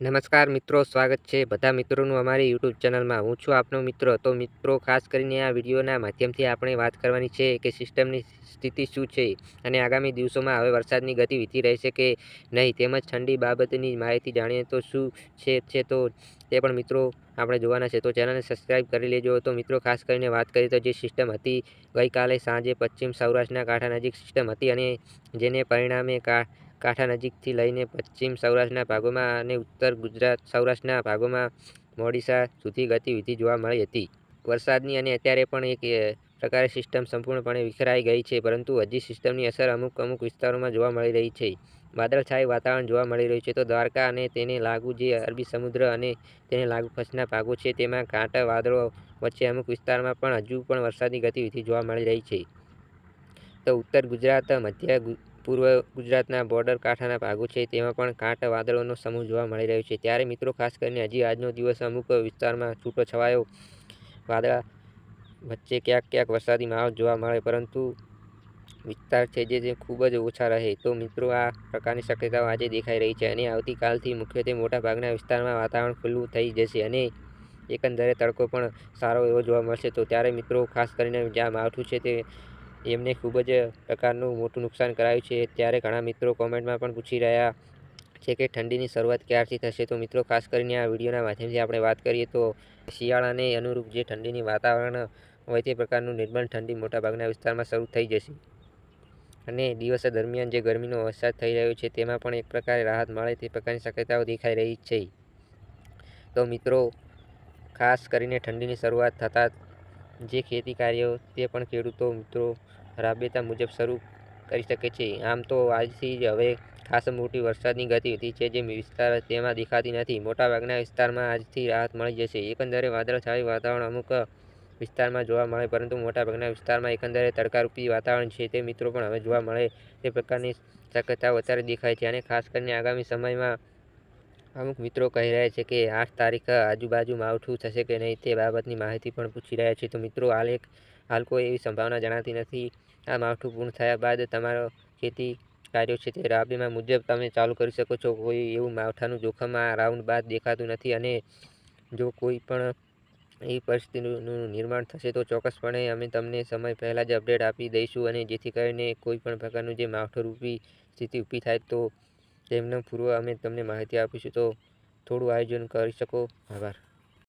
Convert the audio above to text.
નમસ્કાર મિત્રો, સ્વાગત છે બધા મિત્રોનું અમારી યુટ્યુબ ચેનલમાં. હું છું આપનો મિત્રો. તો મિત્રો, ખાસ કરીને આ વિડીયોના માધ્યમથી આપણે વાત કરવાની છે કે સિસ્ટમની સ્થિતિ શું છે અને આગામી દિવસોમાં હવે વરસાદની ગતિ ગતિવિધિ રહેશે કે નહીં તેમજ ઠંડી બાબતની માહિતી જાણીએ તો શું છે છે તો તે પણ મિત્રો આપણે જોવાના છે. તો ચેનલને સબસ્ક્રાઈબ કરી લેજો. તો મિત્રો, ખાસ કરીને વાત કરીએ તો જે સિસ્ટમ હતી, ગઈકાલે સાંજે પશ્ચિમ સૌરાષ્ટ્રના કાંઠા નજીક સિસ્ટમ હતી અને જેને પરિણામે કા કાંઠા નજીકથી લઈને પશ્ચિમ સૌરાષ્ટ્રના ભાગોમાં અને ઉત્તર ગુજરાત સૌરાષ્ટ્રના ભાગોમાં મોડીસા સુધી ગતિવિધિ જોવા મળી હતી. વરસાદની અને અત્યારે પણ એક પ્રકારે સિસ્ટમ સંપૂર્ણપણે વિખરાઈ ગઈ છે, પરંતુ હજી સિસ્ટમની અસર અમુક અમુક વિસ્તારોમાં જોવા મળી રહી છે. વાદળછાયું વાતાવરણ જોવા મળી રહ્યું છે તો દ્વારકા અને તેને લાગુ જે અરબી સમુદ્ર અને તેને લાગુ કચ્છના ભાગો છે તેમાં કાંટા વાદળો વચ્ચે અમુક વિસ્તારમાં પણ હજુ પણ વરસાદની ગતિવિધિ જોવા મળી રહી છે. તો ઉત્તર ગુજરાત, મધ્ય પૂર્વ ગુજરાતના બોર્ડર કાંઠાના ભાગો છે, તેમાં પણ કાંઠ વાદળોનો સમૂહ જોવા મળી રહ્યો છે. ત્યારે મિત્રો, ખાસ કરીને હજી આજનો દિવસ અમુક વિસ્તારમાં છૂટો છવાયો. વાદળા વચ્ચે ક્યાંક ક્યાંક વરસાદી માહોલ જોવા મળે, પરંતુ વિસ્તાર છે જે જે ખૂબ જ ઓછા રહે. તો મિત્રો, આ પ્રકારની શક્યતાઓ આજે દેખાઈ રહી છે અને આવતીકાલથી મુખ્યત્વે મોટા ભાગના વિસ્તારમાં વાતાવરણ ખુલ્લું થઈ જશે અને એકંદરે તડકો પણ સારો એવો જોવા મળશે. તો ત્યારે મિત્રો, ખાસ કરીને જ્યાં માવઠું છે તે એમને ખૂબ જ પ્રકારનું મોટું નુકસાન કરાયું છે. ત્યારે ઘણા મિત્રો કોમેન્ટમાં પણ પૂછી રહ્યા છે કે ઠંડીની શરૂઆત ક્યારથી થશે? તો મિત્રો, ખાસ કરીને આ વિડીયોના માધ્યમથી આપણે વાત કરીએ તો શિયાળાને અનુરૂપ જે ઠંડીની વાતાવરણ હોય તે પ્રકારનું નિર્મળ ઠંડી મોટાભાગના વિસ્તારમાં શરૂ થઈ જશે. અને દિવસ દરમિયાન જે ગરમીનો વરસાદ થઈ રહ્યો છે, તેમાં પણ એક પ્રકારે રાહત મળે તે પ્રકારની શક્યતાઓ દેખાઈ રહી છે. તો મિત્રો, ખાસ કરીને ઠંડીની શરૂઆત થતાં જે ખેતી કાર્યો તે પણ ખેડૂતો મિત્રો રાબેતા મુજબ શરૂ કરી શકે છે. આમ તો આજથી જ હવે ખાસ મોટી વરસાદની ગતિવિધિ છે જે વિસ્તાર તેમાં દેખાતી નથી. મોટાભાગના વિસ્તારમાં આજથી રાહત મળી જશે. એકંદરે વાદળછાયું વાતાવરણ અમુક વિસ્તારમાં જોવા મળે, પરંતુ મોટાભાગના વિસ્તારમાં એકંદરે તડકારૂપી વાતાવરણ છે. તે મિત્રો પણ હવે જોવા મળે તે પ્રકારની શક્યતાઓ વધારે દેખાય છે અને ખાસ કરીને આગામી સમયમાં અમુક મિત્રો કહી રહ્યા છે કે આઠ તારીખ આજુબાજુ માવઠું થશે કે નહીં તે બાબતની માહિતી પણ પૂછી રહ્યા છે. તો મિત્રો, હાલ એક, હાલ કોઈ એવી સંભાવના જણાતી નથી. આ માવઠું પૂર્ણ થયા બાદ તમારો ખેતી કાર્યો છે તે રાબેમાં મુજબ તમે ચાલુ કરી શકો છો. કોઈ એવું માવઠાનું જોખમ આ રાઉન્ડ બાદ દેખાતું નથી અને જો કોઈ પણ એવી પરિસ્થિતિનું નિર્માણ થશે તો ચોક્કસપણે અમે તમને સમય પહેલાં જ અપડેટ આપી દઈશું અને જેથી કરીને કોઈ પણ પ્રકારનું જે માવઠું રૂપી સ્થિતિ ઊભી થાય તો તેમનો પૂર્વ અમે તમને માહિતી આપીશું તો થોડું આયોજન કરી શકો. આભાર.